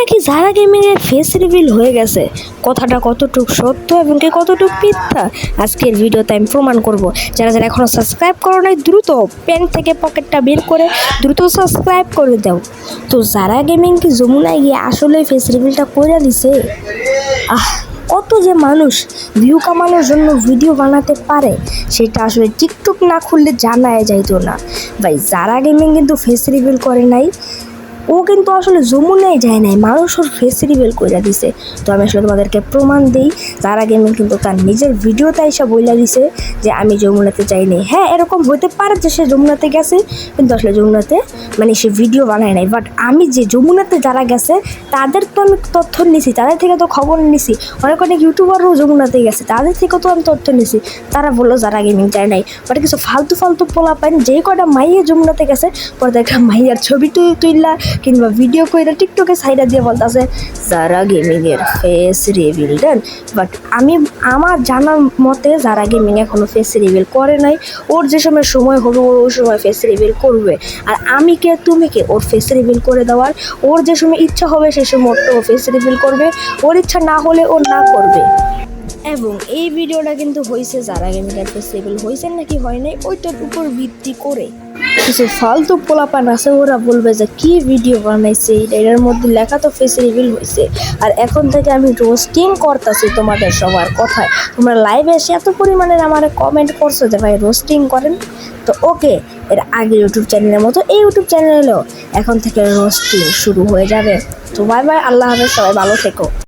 নাকি যারা গেমিং এর ফেস রিভিল হয়ে গেছে? কথাটা কতটুক সত্য এবং কি কতটুক মিথ্যা? আজকের ভিডিওতে আমি প্রমাণ করব। যারা যারা এখনও সাবস্ক্রাইব করো নাই, দ্রুত পেন থেকে পকেটটা বের করে দ্রুত সাবস্ক্রাইব করে দাও। তো যারা গেমিং কি যমুনায় গিয়ে আসলে ফেস রিভিলটা করে দিছে, আহ, কত যে মানুষ ভিউ কামানোর জন্য ভিডিও বানাতে পারে, সেটা আসলে টিকটক না খুললে জানায় যাইতো না। ভাই, যারা গেমিং কিন্তু ফেস রিভিল করে নাই ও কিন্তু আসলে যমুনায় যায় নাই, মানুষ ওর ফেস রিভিল করে দিছে। তো আমি আসলে তোমাদেরকে প্রমাণ দিই যারা গেমিং কিন্তু তার নিজের ভিডিওতে এসে বইলা দিছে যে আমি যমুনাতে যাইনি হ্যাঁ এরকম হতে পারে যে সে যমুনাতে গেছে, কিন্তু আসলে যমুনাতে মানে সে ভিডিও বানায় নাই। বাট আমি যে যমুনাতে যারা গেছে, তাদের তো আমি তথ্য নিছি, তাদের থেকে তো খবর নিছি। অনেক অনেক ইউটিউবারও যমুনাতে গেছে, তাদের থেকেও তো আমি তথ্য নিছি। তারা বলল, যারা গেমিং যায় নাই। বাট কিছু ফালতু ফালতু পোলা পাইন যে কটা মাইয়ে যমুনাতে গেছে পরে একটা মাইয়ার ছবি তুই তুইলা কিংবা ভিডিও কইরা টিকটকে সাইডা দিয়ে বলতেছে, যারা গেমিংয়ের ফেস রিভিল দেন বাট আমি, আমার জানার মতে যারা গেমিং এখনও ফেস রিভিল করে নাই, ওর যে সময় সময় হবে, ও ওই সময় ফেস রিভিল করবে। আর আমি কে, তুমি কে, ওর ফেস রিভিল করে দেওয়ার, ওর যে সময় ইচ্ছা হবে, সে সময় ওর ফেস রিভিল করবে। ওর ইচ্ছা না হলে ও না করবে। এবং এই ভিডিওটা কিন্তু হয়েছে যারা গেমিংয়ের ফেস রিভিল হয়েছে নাকি হয় নাই, ওইটার উপর ভিত্তি করে কিছু ফালতু পোলাপান আছে, ওরা বলবে যে কি ভিডিও বানাইছে এটার মধ্যে লেখা তো ফেস রিভিল হয়েছে আর এখন থেকে আমি রোস্টিং করতেছি তোমাদের সবার কথায়। তোমরা লাইভে এসে এত পরিমাণের আমার কমেন্ট করছ যে ভাই রোস্টিং করেন। তো ওকে এর আগে ইউটিউব চ্যানেলের মতো, এই ইউটিউব চ্যানেলেও এখন থেকে রোস্টিং শুরু হয়ে যাবে। তো বাই বাই আল্লাহ হাফেজ, সবাই ভালো থেকো।